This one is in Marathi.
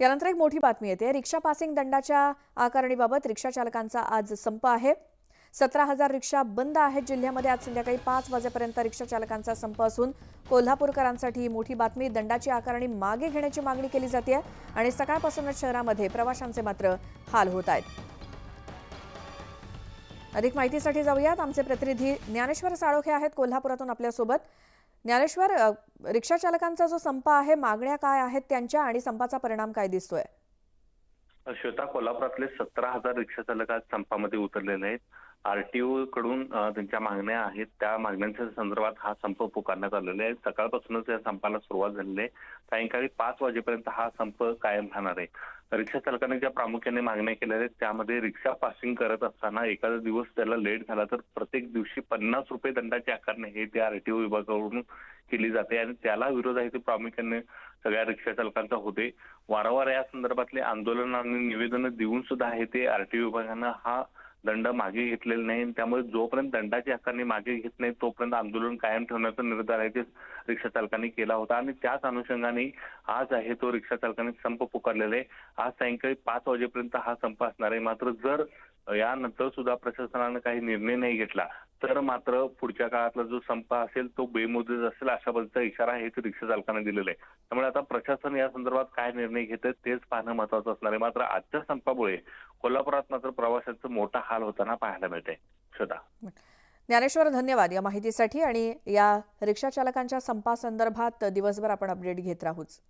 यानंतर एक मोठी बातमी येते. रिक्षा पासिंग दंडाच्या आकारणीबाबत रिक्षा चालकांचा आज संप आहे. सतरा हजार रिक्षा बंद आहेत जिल्ह्यामध्ये. आज संध्याकाळी पाच वाजेपर्यंत रिक्षा चालकांचा संप असून कोल्हापूरकरांसाठी ही मोठी बातमी. दंडाची आकारणी मागे घेण्याची मागणी केली जाते आणि सकाळपासूनच शहरामध्ये प्रवाशांचे मात्र हाल होत आहेत. अधिक माहितीसाठी जाऊयात. आमचे प्रतिनिधी ज्ञानेश्वर साळोखे आहेत कोल्हापुरातून आपल्यासोबत. ज्ञानेश्वर रिक्षा चालकांचा जो संप आहे मागण्या काय आहेत त्यांच्या आणि संपाचा परिणाम काय दिसतोय? श्वेता कोल्हापुरातले सतरा हजार रिक्षा चालक आज संपामध्ये उतरलेले आहेत. आरटीओ कडून त्यांच्या मागण्या आहेत त्या मागण्यांच्या संदर्भात हा संप पुकारण्यात आलेला आहे. सकाळपासूनच या संपाला सुरुवात झालेली आहे. सायंकाळी पाच वाजेपर्यंत हा संप कायम राहणार आहे. रिक्षा चालकांनी ज्या प्रामुख्याने मागण्या केल्या आहेत त्यामध्ये रिक्षा पासिंग करत असताना एखादा दिवस त्याला लेट झाला तर प्रत्येक दिवशी पन्नास रुपये दंडाची आकारणी हे त्या आरटीओ विभागाकडून केली जाते आणि त्याला विरोध आहे ते प्रामुख्याने सगळ्या रिक्षा चालकांचा होते. वारंवार या संदर्भातले आंदोलन आणि निवेदनं देऊन सुद्धा आहे ते आरटीओ विभागानं हा दंड मागे घेतलेला नाही. त्यामुळे जोपर्यंत दंडाची हक्कांनी मागे घेत नाही तोपर्यंत आंदोलन कायम ठेवण्याचा निर्धार आहे ते रिक्षा चालकांनी केला होता. आणि त्याच अनुषंगाने आज आहे तो रिक्षा चालकांनी संप पुकारलेला आहे. आज सायंकाळी पाच वाजेपर्यंत हा संप असणार आहे. मात्र जर यानंतर सुद्धा प्रशासनानं काही निर्णय नाही घेतला तर मात्र पुढच्या काळातला जो संप असेल तो बेमुदत असेल अशा पद्धतीचा इशारा हे रिक्षा चालकांना दिलेला आहे. त्यामुळे आता प्रशासन या संदर्भात काय निर्णय घेत तेच पाहणं महत्वाचं असणार आहे. मात्र आजच्या संपामुळे कोल्हापुरात मात्र प्रवाशांचा मोठा हाल होताना पाहायला मिळते श्रोता. ज्ञानेश्वर धन्यवाद या माहितीसाठी आणि या रिक्षा चालकांच्या संपासंदर्भात दिवसभर आपण अपडेट घेत राहूच.